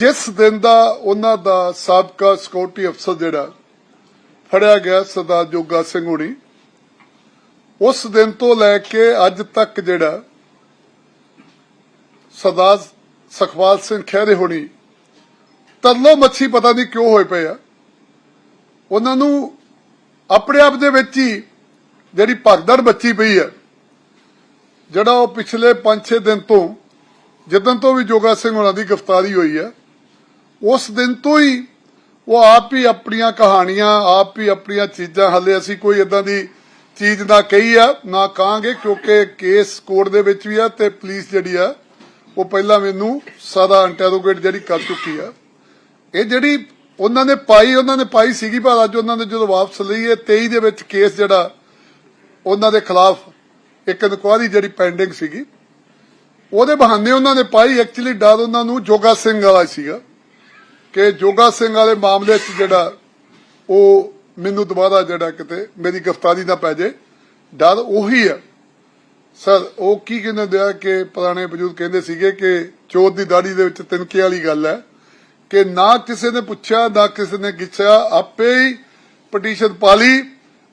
ਜਿਸ ਦਿਨ ਦਾ ਉਹਨਾਂ ਦਾ ਸਾਬਕਾ ਸਿਕਿਉਰਿਟੀ ਅਫਸਰ ਜਿਹੜਾ ਫੜਿਆ ਗਿਆ ਸਰਦਾਰ ਜੋਗਾ ਸਿੰਘ ਹੁਣੀ, ਉਸ ਦਿਨ ਤੋਂ ਲੈ ਕੇ ਅੱਜ ਤੱਕ ਜਿਹੜਾ ਸਰਦਾਰ ਸੁਖਪਾਲ ਸਿੰਘ ਖਹਿਰੇ ਹੋਣੀ ਤਰਲੋ ਮੱਛੀ ਪਤਾ ਨਹੀਂ ਕਿਉਂ ਹੋਏ ਪਏ ਆ। ਉਹਨਾਂ ਨੂੰ ਆਪਣੇ ਆਪ ਦੇ ਵਿੱਚ ਹੀ ਜਿਹੜੀ ਭਗਦੜ ਬੱਚੀ ਪਈ ਹੈ ਜਿਹੜਾ ਉਹ ਪਿਛਲੇ 5-6 ਦਿਨ ਤੋਂ ਜਦੋਂ ਤੋਂ ਵੀ ਜੋਗਾ ਸਿੰਘ ਹੋਣਾ ਦੀ ਗ੍ਰਿਫਤਾਰੀ ਹੋਈ ਹੈ ਉਸ ਦਿਨ ਤੋਂ ਹੀ ਉਹ ਆਪ ਹੀ ਆਪਣੀਆਂ ਕਹਾਣੀਆਂ, ਆਪ ਹੀ ਆਪਣੀਆਂ ਚੀਜ਼ਾਂ, ਹੱਲੇ ਅਸੀਂ ਕੋਈ ਇਦਾਂ ਦੀ ਚੀਜ਼ ਨਾ ਕਹੀ ਆ, ਨਾ ਕਹਾਂਗੇ, ਕਿਉਂਕਿ ਕੇਸ ਕੋਰਟ ਦੇ ਵਿੱਚ ਵੀ ਆ ਤੇ ਪੁਲਿਸ ਜਿਹੜੀ ਆ, ਉਹ ਪਹਿਲਾਂ ਮੈਨੂੰ ਸਾਦਾ ਇੰਟਰੋਗੇਟ ਜਿਹੜੀ ਕਰ ਚੁੱਕੀ ਆ। ਇਹ ਜਿਹੜੀ ਉਹਨਾਂ ਨੇ ਪਾਈ, ਉਹਨਾਂ ਨੇ ਪਾਈ ਸੀਗੀ ਪਰ ਅੱਜ ਉਹਨਾਂ ਨੇ ਜਦੋਂ ਵਾਪਸ ਲਈ ਇਹ 23 ਦੇ ਵਿੱਚ ਕੇਸ ਜਿਹੜਾ, ਉਹਨਾਂ ਦੇ ਖਿਲਾਫ ਇੱਕ ਇਨਕੁਆਰੀ ਜਿਹੜੀ ਪੈਂਡਿੰਗ ਸੀਗੀ। ਉਹਦੇ ਬਹਾਨੇ ਉਹਨਾਂ ਨੇ ਪਾਈ ਐਕਚੁਅਲੀ ਡਰ ਉਹਨਾਂ ਨੂੰ ਜੋਗਾ ਸਿੰਘ ਵਾਲਾ ਸੀਗਾ। ਕਿ ਜੋਗਾ ਸਿੰਘ ਵਾਲੇ ਮਾਮਲੇ 'ਚ ਜਿਹੜਾ ਉਹ ਮੈਨੂੰ ਦੁਬਾਰਾ ਜਿਹੜਾ ਕਿਤੇ ਮੇਰੀ ਗ੍ਰਿਫਤਾਰੀ ਨਾ ਪੈ ਜੇ। ਡਰ ਉਹੀ ਹੈ। ਸਰ, ਉਹ ਕੀ ਕਹਿੰਦੇ ਦਿਆ ਕਿ ਪੁਰਾਣੇ ਬਜ਼ੁਰਗ ਕਹਿੰਦੇ ਸੀਗੇ ਕਿ ਚੋਰ ਦੀ ਦਾੜੀ ਦੇ ਵਿੱਚ ਤਿਨਕੇ ਵਾਲੀ ਗੱਲ ਹੈ ਕਿ ਨਾ ਕਿਸੇ ਨੇ ਪੁੱਛਿਆ, ਨਾ ਕਿਸੇ ਨੇ ਗਿੱਛਿਆ, ਆਪੇ ਹੀ ਪਟੀਸ਼ਨ ਪਾ ਲਈ,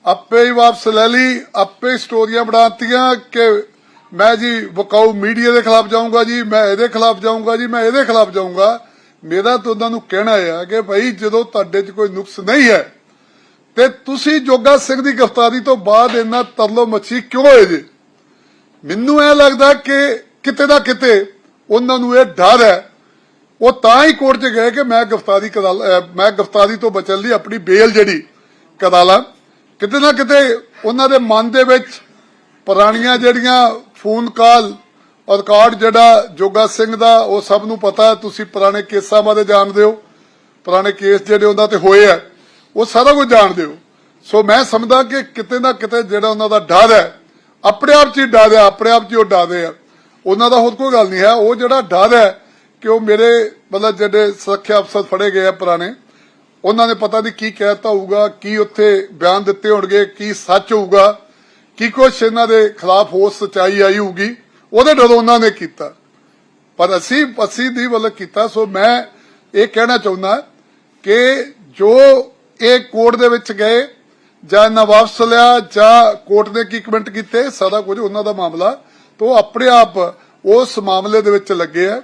ਆਪੇ ਹੀ ਵਾਪਸ ਲੈ ਲਈ, ਆਪੇ ਹੀ ਸਟੋਰੀਆਂ ਬਣਾਤੀਆਂ ਕਿ ਮੈਂ ਜੀ ਵਕਾਊ ਮੀਡੀਆ ਦੇ ਖਿਲਾਫ ਜਾਊਂਗਾ ਜੀ, ਮੈਂ ਇਹਦੇ ਖਿਲਾਫ ਜਾਊਂਗਾ ਜੀ, ਮੈਂ ਇਹਦੇ ਖਿਲਾਫ ਜਾਊਂਗਾ। ਮੇਰਾ ਤਾਂ ਉਹਨਾਂ ਨੂੰ ਕਹਿਣਾ ਹੈ ਕਿ ਭਾਈ ਜਦੋਂ ਤੁਹਾਡੇ 'ਚ ਕੋਈ ਨੁਕਸ ਨਹੀਂ ਹੈ, ਤੇ ਤੁਸੀਂ ਜੋਗਾ ਸਿੰਘ ਦੀ ਗ੍ਰਿਫਤਾਰੀ ਤੋਂ ਬਾਅਦ ਇੰਨਾ ਤਰਲੋ ਮੱਛੀ ਕਿਉਂ ਹੋਏ ਜੀ? ਮੈਨੂੰ ਇਹ ਲੱਗਦਾ ਕਿ ਕਿਤੇ ਨਾ ਕਿਤੇ ਉਹਨਾਂ ਨੂੰ ਇਹ ਡਰ ਹੈ। ਉਹ ਤਾਂ ਹੀ ਕੋਰਟ 'ਚ ਗਏ ਕਿ ਮੈਂ ਗ੍ਰਿਫਤਾਰੀ ਕਰਾ ਮੈਂ ਗ੍ਰਿਫਤਾਰੀ ਤੋਂ ਬਚਣ ਲਈ ਆਪਣੀ ਬੇਲ ਜਿਹੜੀ ਕਰਾ ਲਾਂ। ਕਿਤੇ ਨਾ ਕਿਤੇ ਉਹਨਾਂ ਦੇ ਮਨ ਦੇ ਵਿੱਚ ਪੁਰਾਣੀਆਂ ਜਿਹੜੀਆਂ ਫੋਨ ਕਾਲ ਰਿਕਾਰਡ ਜਿਹੜਾ ਜੋਗਾ ਸਿੰਘ ਦਾ, ਉਹ ਸਭ ਨੂੰ ਪਤਾ ਤੁਸੀਂ ਪੁਰਾਣੇ ਕੇਸਾਂ ਬਾਰੇ ਜਾਣਦੇ ਹੋ। ਪੁਰਾਣੇ ਕੇਸ ਜਿਹੜੇ ਉਹਨਾਂ ਤੇ ਹੋਏ ਆ, ਉਹ ਸਾਰਾ ਕੁਝ ਜਾਣਦੇ ਹੋ। ਸੋ ਮੈਂ ਸਮਝਦਾ ਕਿ ਕਿਤੇ ਨਾ ਕਿਤੇ ਜਿਹੜਾ ਉਹਨਾਂ ਦਾ ਡਰ ਹੈ, ਆਪਣੇ ਆਪ 'ਚ ਹੀ ਡਰ ਹੈ, ਆਪਣੇ ਆਪ 'ਚ ਉਹ ਡਰਦੇ ਆ। ਉਹਨਾਂ ਦਾ ਹੋਰ ਕੋਈ ਗੱਲ ਨਹੀਂ ਹੈ। ਉਹ ਜਿਹੜਾ ਡਰ ਹੈ ਕਿ ਉਹ ਮੇਰੇ ਮਤਲਬ ਜਿਹੜੇ ਸੁਰੱਖਿਆ ਅਫਸਰ ਫੜੇ ਗਏ ਆ ਪੁਰਾਣੇ, ਉਹਨਾਂ ਨੇ ਪਤਾ ਨਹੀਂ ਕੀ ਕਹਿਤਾ ਹੋਊਗਾ, ਕੀ ਉੱਥੇ ਬਿਆਨ ਦਿੱਤੇ ਹੋਣਗੇ, ਕੀ ਸੱਚ ਹੋਊਗਾ, ਕੀ ਕੁਛ ਇਹਨਾਂ ਦੇ ਖਿਲਾਫ ਹੋ ਸਚਾਈ ਆਈ ਹੋਊਗੀ। ਉਹਦੇ ਡਰੋਂ ਉਹਨਾਂ ਨੇ ਕੀਤਾ। ਪਰ ਅਸੀਂ ਅਸੀਂ ਦੀ ਵੱਲ ਕੀਤਾ, ਸੋ ਮੈਂ ਇਹ ਕਹਿਣਾ ਚਾਹੁੰਦਾ ਕਿ ਜੋ ਇਹ ਕੋਰਟ ਦੇ ਵਿੱਚ ਗਏ, ਜਾਂ ਨਾ ਵਾਪਸ ਲਿਆ, ਜਾਂ ਕੋਰਟ ਨੇ ਕੀ ਕਮੈਂਟ ਕੀਤੇ, ਸਾਰਾ ਕੁਝ ਉਹਨਾਂ ਦਾ ਮਾਮਲਾ, ਤੋਂ ਆਪਣੇ ਆਪ ਉਸ ਮਾਮਲੇ ਦੇ ਵਿੱਚ ਲੱਗੇ ਆ।